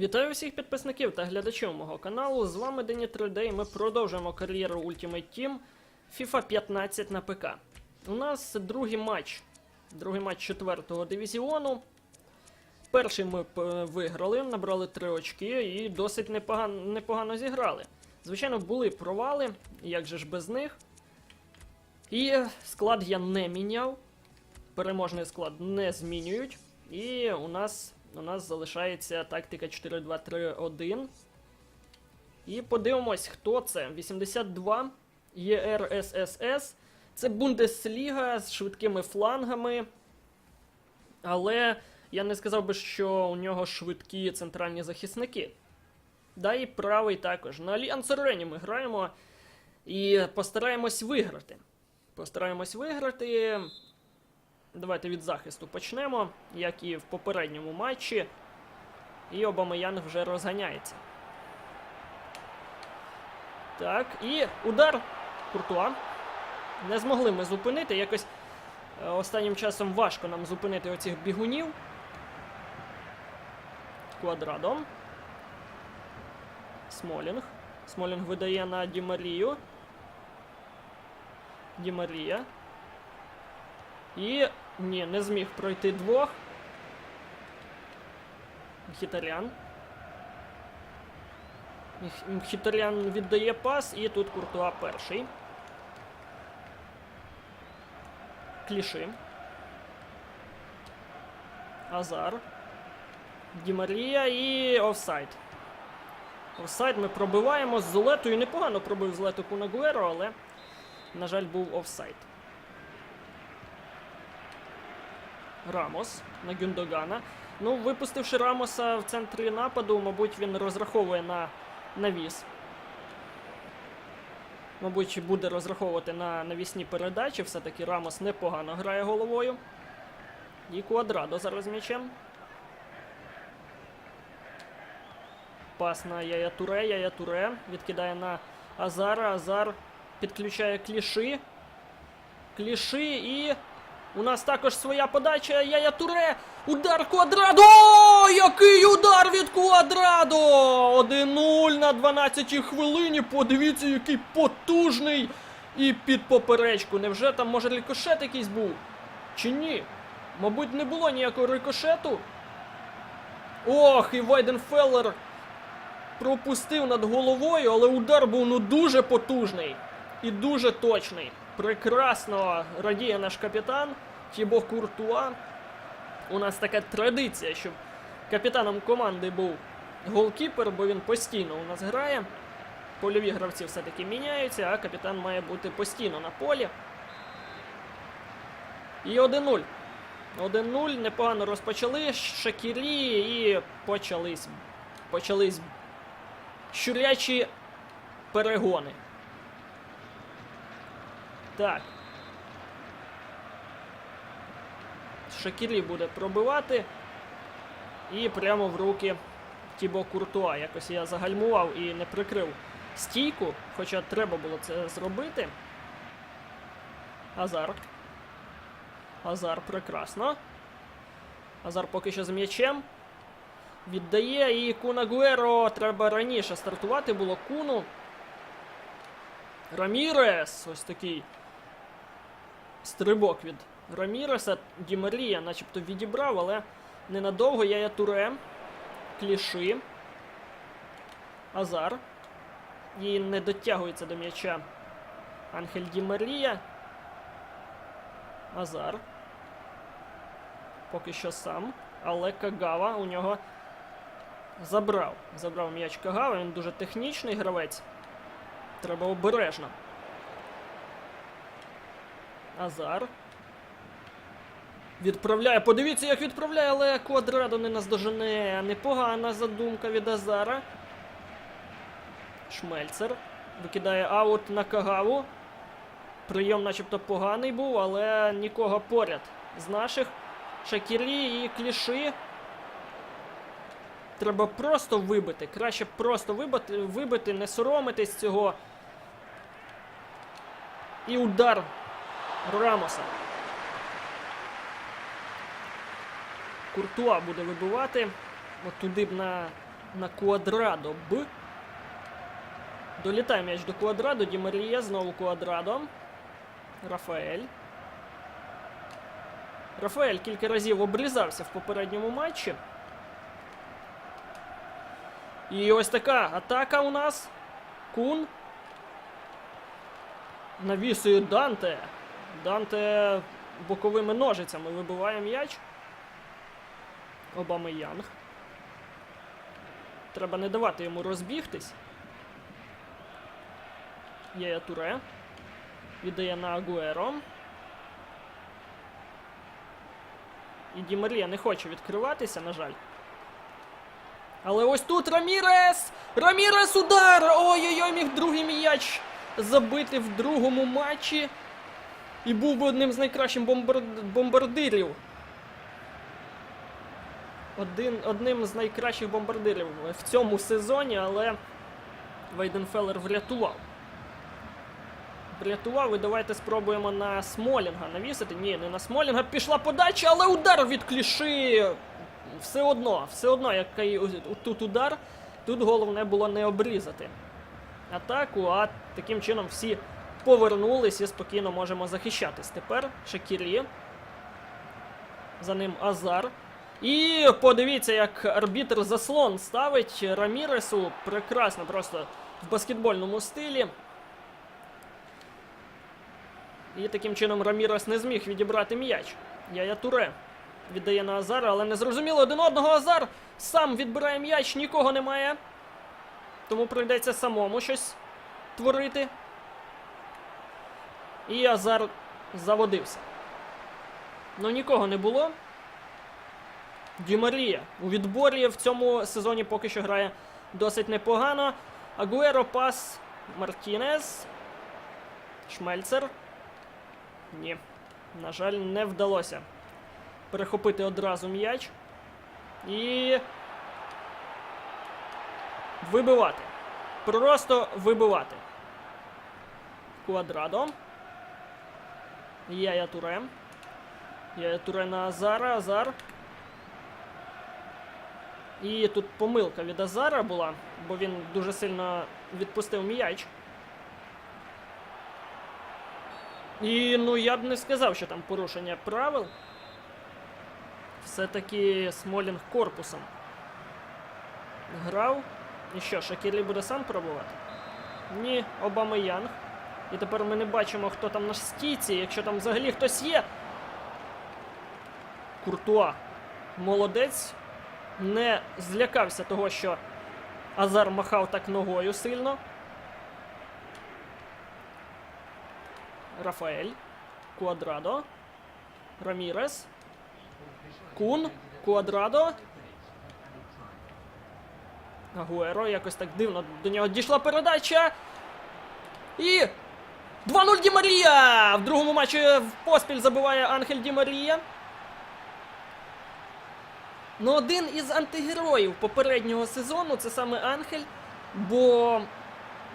Вітаю всіх підписників та глядачів мого каналу. З вами Дені 3D і ми продовжуємо кар'єру Ultimate Team FIFA 15 на ПК. У нас другий матч. Другий матч четвертого дивізіону. Перший ми виграли, набрали 3 очки і досить непогано, непогано зіграли. Звичайно, були провали, як же ж без них. І склад я не міняв. Переможний склад не змінюють. І у нас, у нас залишається тактика 4-2-3-1. І подивимось, хто це. 82 ЄРССС. Це Бундесліга з швидкими флангами. Але я не сказав би, що у нього швидкі центральні захисники. Да і правий також. На Альянс Арені ми граємо і постараємось виграти. Постараємось виграти. Давайте від захисту почнемо, як і в попередньому матчі. І Обамаян вже розганяється. Так, і удар Куртуа. Не змогли ми зупинити. Якось е, останнім часом важко нам зупинити оцих бігунів. Квадрадо. Смолінг. Смолінг видає на Дімарію. Дімарія. І. Ні, не зміг пройти двох. Мхітарян. Мх- Мхітарян віддає пас, і тут Куртуа перший. Кліши. Азар. Дімарія і офсайд. Офсайд ми пробиваємо з Золетою. Непогано пробив Золету Кунагуеро, але, на жаль, був офсайд. Рамос на Гюндогана. Ну, випустивши Рамоса в центрі нападу, мабуть, він розраховує на навіс. Мабуть, буде розраховувати на навісні передачі. Все-таки Рамос непогано грає головою. І Квадрадо зараз м'ячем. Пас на Яя Туре. Яя Туре відкидає на Азара. Азар підключає кліши. Кліши і. У нас також своя подача. Яя Туре. Удар Квадрадо! О, Який удар від Квадрадо! 1-0 на 12 хвилині. Подивіться, який потужний. І під поперечку. Невже там може рикошет якийсь був? Чи ні? Мабуть, не було ніякого рикошету. Ох, і Вайденфеллер пропустив над головою, але удар був ну дуже потужний і дуже точний. Прекрасно радіє наш капітан Тібо Куртуа. У нас така традиція, щоб капітаном команди був голкіпер, бо він постійно у нас грає. Польові гравці все-таки міняються, а капітан має бути постійно на полі. І 1-0. 1-0, непогано розпочали. Шакірі і почались. Почались щурячі перегони. Так. Шакірі буде пробивати. І прямо в руки Тібо Куртуа. Якось я загальмував і не прикрив стійку, хоча треба було це зробити. Азар. Азар прекрасно. Азар поки що з м'ячем. Віддає і Куна Гуеро треба раніше стартувати було Куну. Рамірес. Ось такий стрибок від Раміреса. Ді Марія начебто відібрав, але ненадовго Яя Туре. Кліши. Азар. І не дотягується до м'яча Анхель Ді Марія. Азар. Поки що сам. Але Кагава у нього забрав. Забрав м'яч Кагава. Він дуже технічний гравець. Треба обережно. Азар. Відправляє. Подивіться, як відправляє, але Квадрадо не наздожене. Непогана задумка від Азара. Шмельцер. Викидає аут на Кагаву. Прийом начебто поганий був, але нікого поряд. З наших Шакірі і кліші. Треба просто вибити. Краще просто вибити, вибити, не соромитись цього. І удар Рамоса. Куртуа буде вибивати. От туди б на на Квадрадо. Б. Долітає м'яч до Квадрадо. Ді Марія, знову Квадрадо. Рафаель. Рафаель кілька разів обрізався в попередньому матчі. І ось така атака у нас. Кун. Навісує Данте. Данте боковими ножицями вибиває м'яч. Обами Янг. Треба не давати йому розбігтись. Є Туре. Віддає на Агуеро. І Ді Марія не хоче відкриватися, на жаль. Але ось тут Рамірес! Рамірес удар! Ой-ой-ой, міг другий м'яч забити в другому матчі. І був би одним з найкращих бомбар... бомбардирів. Один, одним з найкращих бомбардирів в цьому сезоні, але Вейденфеллер врятував. Врятував і давайте спробуємо на Смолінга навісити. Ні, не на Смолінга. Пішла подача, але удар від кліши. Все одно, все одно, який тут удар, тут головне було не обрізати атаку, а таким чином всі повернулись і спокійно можемо захищатись. Тепер Шакірі. За ним Азар. І подивіться, як арбітр заслон ставить Раміресу. Прекрасно, просто в баскетбольному стилі. І таким чином Рамірес не зміг відібрати м'яч. Яя Туре віддає на Азара, але не зрозуміло один одного Азар сам відбирає м'яч, нікого немає. Тому прийдеться самому щось творити. І Азар заводився. Ну нікого не було. Дімарія у відборі в цьому сезоні поки що грає досить непогано. Агуеро пас Мартінес. Шмельцер. Ні. На жаль, не вдалося перехопити одразу м'яч. І. Вибивати. Просто вибивати. Квадрадо. Яя Туре. Яя Туре на Азара. Азар. І тут помилка від Азара була, бо він дуже сильно відпустив м'яч. І ну я б не сказав, що там порушення правил. Все-таки Смолінг корпусом грав. І що, Шакірі буде сам пробувати? Ні, Обама Янг. І тепер ми не бачимо, хто там на стійці, якщо там взагалі хтось є. Куртуа. Молодець. Не злякався того, що Азар махав так ногою сильно. Рафаель. Квадрадо. Рамірес. Кун. Квадрадо. Агуеро якось так дивно до нього дійшла передача. І. 2-0 Ді Марія! В другому матчі в поспіль забиває Анхель Ді Марія. Ну, один із антигероїв попереднього сезону це саме Анхель, бо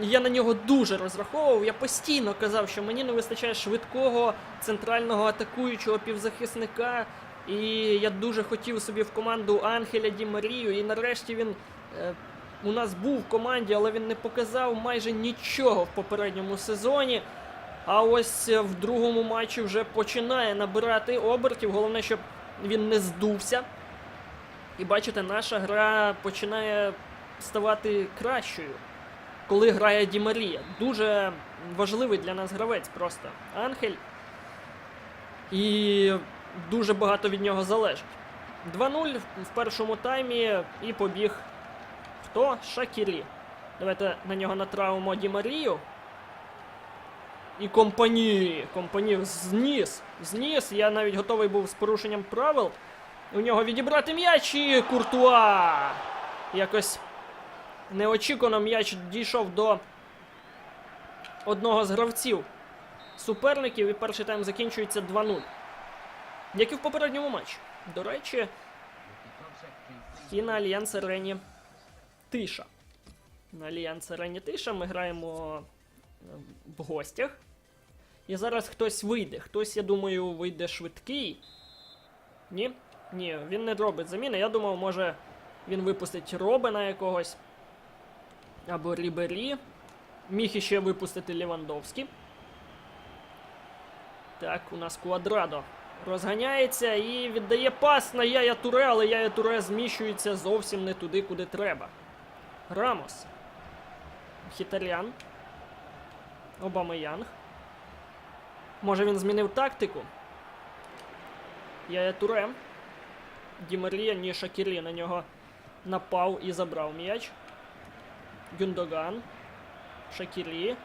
я на нього дуже розраховував. Я постійно казав, що мені не вистачає швидкого центрального атакуючого півзахисника. І я дуже хотів собі в команду Анхеля Ді Марію. І нарешті він е, у нас був в команді, але він не показав майже нічого в попередньому сезоні. А ось е, в другому матчі вже починає набирати обертів. Головне, щоб він не здувся. І бачите, наша гра починає ставати кращою, коли грає Ді Марія. Дуже важливий для нас гравець просто Анхель. І дуже багато від нього залежить. 2-0 в першому таймі і побіг хто? Шакірі. Давайте на нього натравимо Ді Марію. І компані. Компані зніс. Зніс. Я навіть готовий був з порушенням правил. У нього відібрати м'яч і Куртуа. Якось неочікувано м'яч дійшов до одного з гравців суперників, і перший тайм закінчується 2-0. Як і в попередньому матчі. До речі, і Альянс Арені тиша. На Альянс Арені тиша ми граємо е, в гостях. І зараз хтось вийде. Хтось, я думаю, вийде швидкий. Ні? Ні, він не робить заміни. Я думав, може Він випустить Робена якогось. Або Рібері. Міг іще випустити Лівандовський. Так, у нас Квадрадо розганяється і віддає пас на Яя Туре, але Яя Туре зміщується зовсім не туди, куди треба. Рамос. Хітарян. Обамеянг. Може він змінив тактику? Яя Туре. Дімарія, ні Шакірі на нього напав і забрав м'яч. Гюндоган. Шакірі.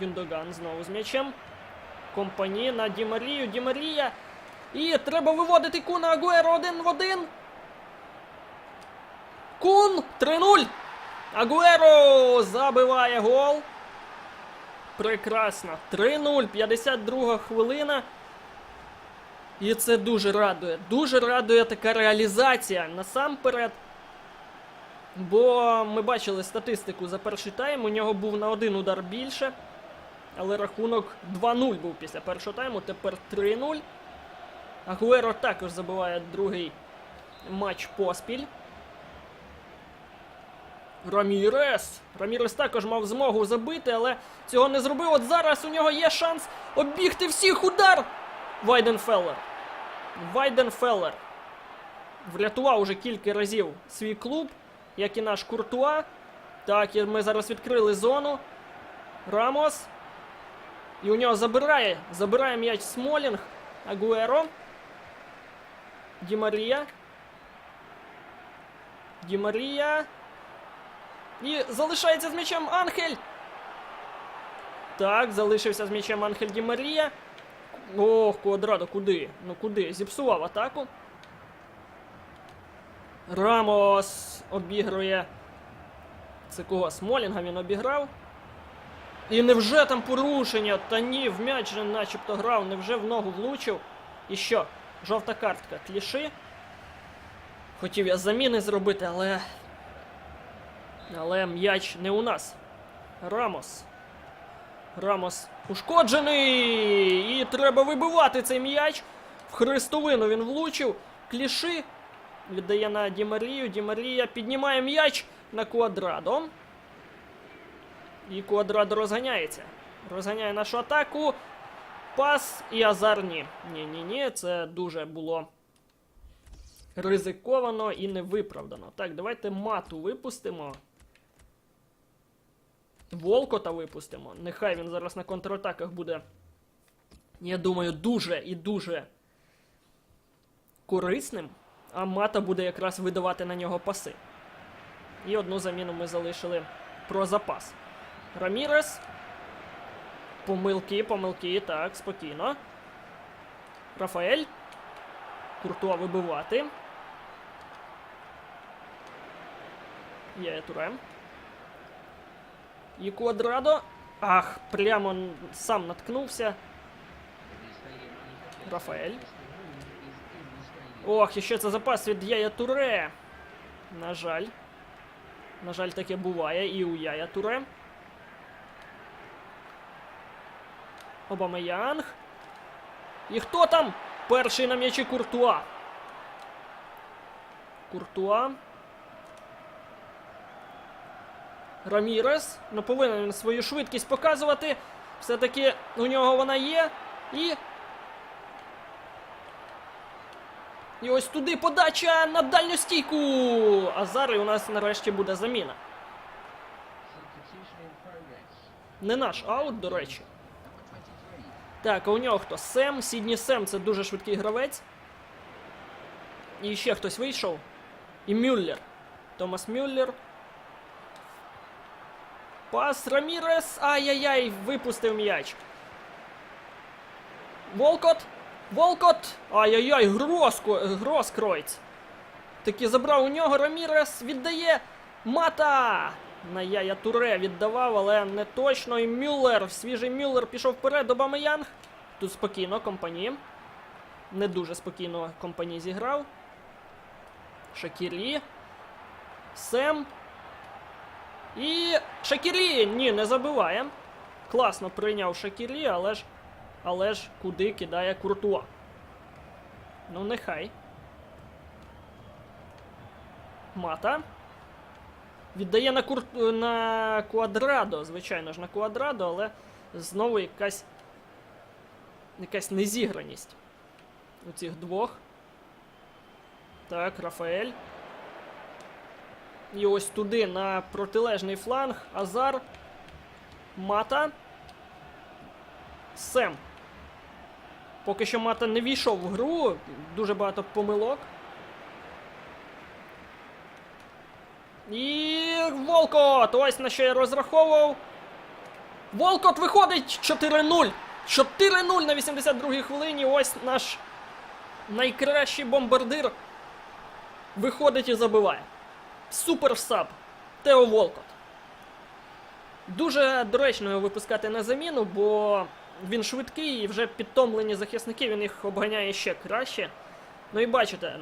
Гюндоган знову з м'ячем. Компані на Дімарію. Дімарія. І треба виводити Куна Агуеро один в один. Кун 3-0. Агуеро забиває гол. Прекрасно. 3-0. 52 хвилина. І це дуже радує. Дуже радує така реалізація насамперед. Бо ми бачили статистику за перший тайм. У нього був на один удар більше. Але рахунок 2-0 був після першого тайму, тепер 3-0. Агуеро також забиває другий матч поспіль. Рамірес. Рамірес також мав змогу забити, але цього не зробив. От зараз у нього є шанс оббігти всіх удар. Вайденфеллер. Вайденфеллер. Врятував уже кілька разів свій клуб, як і наш Куртуа. Так, і ми зараз відкрили зону. Рамос. І у нього забирає. Забирає м'яч Смолінг. Агуеро. Ді Марія. І залишається з м'ячем Анхель. Так, залишився з м'ячем Анхель Ді Марія. Ох, Квадрадо, куди? Ну куди? Зіпсував атаку. Рамос обігрує. Це кого? Смолінга він обіграв. І невже там порушення? Та ні, в м'яч же начебто грав, невже в ногу влучив. І що? Жовта картка. Кліши. Хотів я заміни зробити, але. Але м'яч не у нас. Рамос. Рамос ушкоджений! І треба вибивати цей м'яч. В хрестовину він влучив. Кліши. Віддає на Дімарію. Дімарія піднімає м'яч на квадрадо. І Квадрадо розганяється. Розганяє нашу атаку. Пас і Азар ні. Ні-ні-ні, це дуже було ризиковано і невиправдано. Так, давайте мату випустимо. Волкота випустимо. Нехай він зараз на контратаках буде. Я думаю, дуже і дуже корисним. А мата буде якраз видавати на нього паси. І одну заміну ми залишили про запас. Рамірес. Помилки, помилки, так, спокійно. Рафаель. Куртуа вибивати. Є Турем. І Квадрадо. Ах, прямо сам наткнувся. Рафаель. Ох, і ще це запас від Яя Туре. На жаль. На жаль, таке і у Яя Туре. Обамеянг. І хто там? Перший на м'ячі Куртуа. Куртуа. Рамірес. Ну повинен свою швидкість показувати. Все-таки у нього вона є. І. І ось туди подача на дальню стійку. А зараз у нас нарешті буде заміна. Не наш аут, до речі. Так, а у нього хто? Сем, Сідні Сем це дуже швидкий гравець. І ще хтось вийшов. І Мюллер. Томас Мюллер. Пас Рамірес. Ай-яй-яй, випустив м'яч. Волкот. Волкот. Ай-яй-яй, Гроско... Таки забрав у нього Рамірес. Віддає. Мата. На Яя Туре віддавав, але не точно. І Мюллер. Свіжий Мюллер пішов вперед. до Обамеянг. Тут спокійно, компані. Не дуже спокійно компані зіграв. Шакірі. Сем. І Шакірі! Ні, не забиває. Класно прийняв Шакірі, але ж. Але ж куди кидає Куртуа. Ну, нехай. Мата. Віддає на, кур... на квадрадо, звичайно ж, на квадрадо, але знову якась. якась незіграність у цих двох. Так, Рафаель. І ось туди на протилежний фланг. Азар. Мата. Сем. Поки що Мата не війшов в гру. Дуже багато помилок. І Волкот! Ось на що я розраховував. Волкот виходить 4-0. 4-0 на 82-й хвилині. Ось наш найкращий бомбардир виходить і забиває. Супер саб. Тео Волкот. Дуже доречно його випускати на заміну, бо він швидкий і вже підтомлені захисники, він їх обганяє ще краще. Ну і бачите,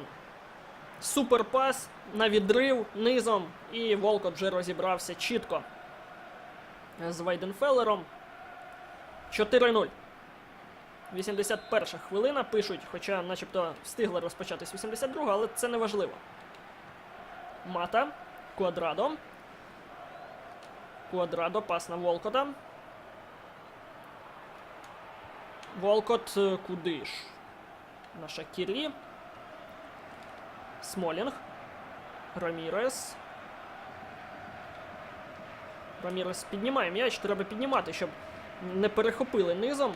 супер пас на відрив низом, і Волкот вже розібрався чітко з Вайденфеллером. 4-0. 81 хвилина пишуть, хоча начебто встигла розпочатись 82, але це не важливо. Мата. Квадрадо. Квадрадо, пас на Волкота. Волкот е, куди ж? На Шакірі. Смолінг. Рамірес. Рамірес піднімає м'яч, треба піднімати, щоб не перехопили низом.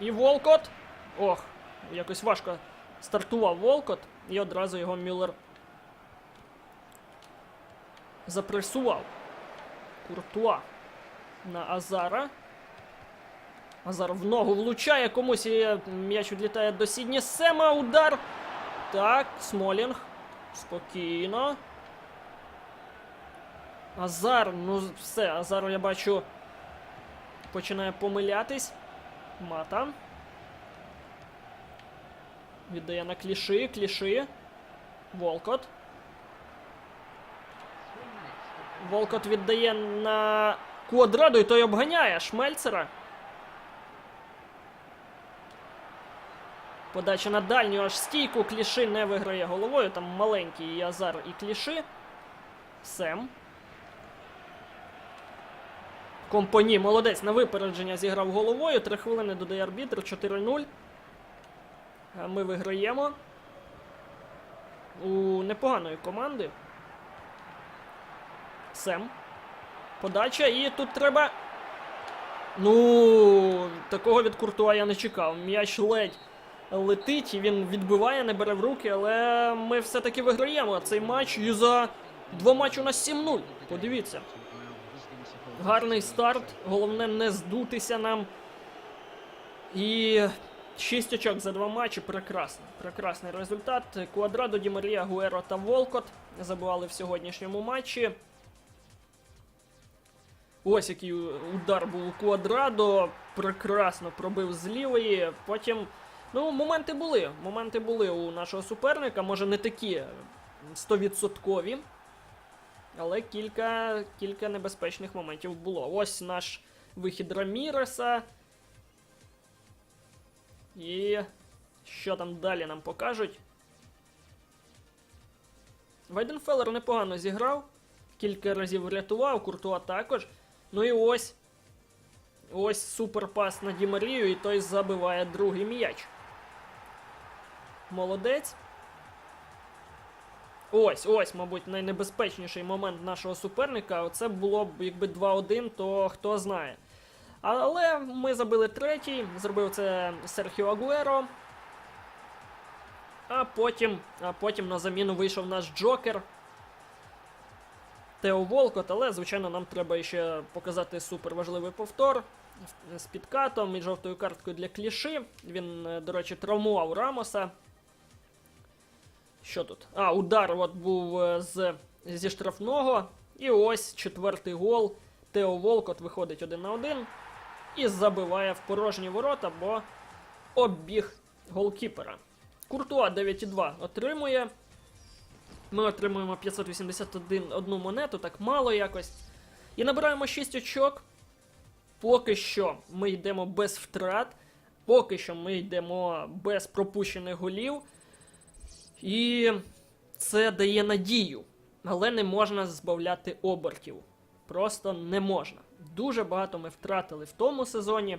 І Волкот. Ох, якось важко стартував Волкот, і одразу його Мюллер запресував. Куртуа на Азара. Азар в ногу влучає комусь і м'яч відлітає до Сідні Сема. Удар. Так, Смолінг. Спокійно. Азар, ну все, Азар, я бачу, починає помилятись. Мата. Віддає на кліши, кліши. Волкот. Волкот віддає на квадраду і той обганяє Шмельцера. Подача на дальню аж стійку. Кліши не виграє головою. Там маленький Азар і кліши. Сем. Компоні, молодець на випередження зіграв головою. Три хвилини додає арбітр. 4-0. Ми виграємо. У непоганої команди. Сем. Подача, і тут треба. Ну, такого від Куртуа я не чекав. М'яч ледь летить, і він відбиває, не бере в руки, але ми все-таки виграємо цей матч. І за два матчі у нас 7-0. Подивіться. Гарний старт. Головне не здутися нам. І 6 очок за два матчі. Прекрасно. Прекрасний результат. Квадрадо, Ді Марія, Гуеро та Волкот забивали в сьогоднішньому матчі. Ось який удар був у Квадрадо. Прекрасно пробив з лівої. Потім. Ну, моменти були. Моменти були у нашого суперника. Може не такі 100%. Але кілька, кілька небезпечних моментів було. Ось наш вихід Раміреса. І що там далі нам покажуть? Вайденфеллер непогано зіграв. Кілька разів врятував, Куртуа також. Ну і ось. Ось суперпас на Дімарію, і той забиває другий м'яч. Молодець. Ось, ось, мабуть, найнебезпечніший момент нашого суперника. Оце було б якби 2-1, то хто знає. Але ми забили третій, зробив це Серхіо Агуеро. А потім, а потім на заміну вийшов наш Джокер. Тео Волкот, але, звичайно, нам треба ще показати суперважливий повтор з підкатом і жовтою карткою для кліши. Він, е, до речі, травмував Рамоса. Що тут? А, удар от був е, з, зі штрафного. І ось четвертий гол. Тео Волкот виходить один на один і забиває в порожні ворота, бо обіг голкіпера. Куртуа 9,2 отримує. Ми отримуємо 581 одну монету, так мало якось. І набираємо 6 очок. Поки що ми йдемо без втрат. Поки що ми йдемо без пропущених голів. І це дає надію, але не можна збавляти обертів. Просто не можна. Дуже багато ми втратили в тому сезоні,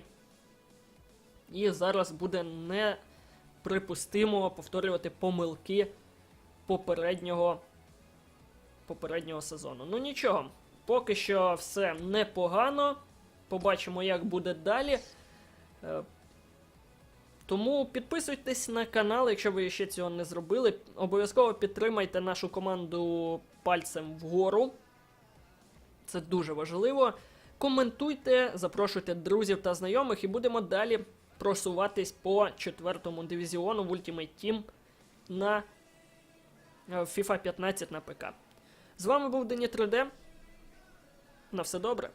і зараз буде неприпустимо повторювати помилки попереднього, попереднього сезону. Ну нічого, поки що все непогано. Побачимо, як буде далі. Е, Тому підписуйтесь на канал, якщо ви ще цього не зробили. Обов'язково підтримайте нашу команду пальцем вгору. Це дуже важливо. Коментуйте, запрошуйте друзів та знайомих, і будемо далі просуватись по четвертому дивізіону в Ultimate Team на FIFA 15 на ПК. З вами був Дені 3D. На все добре.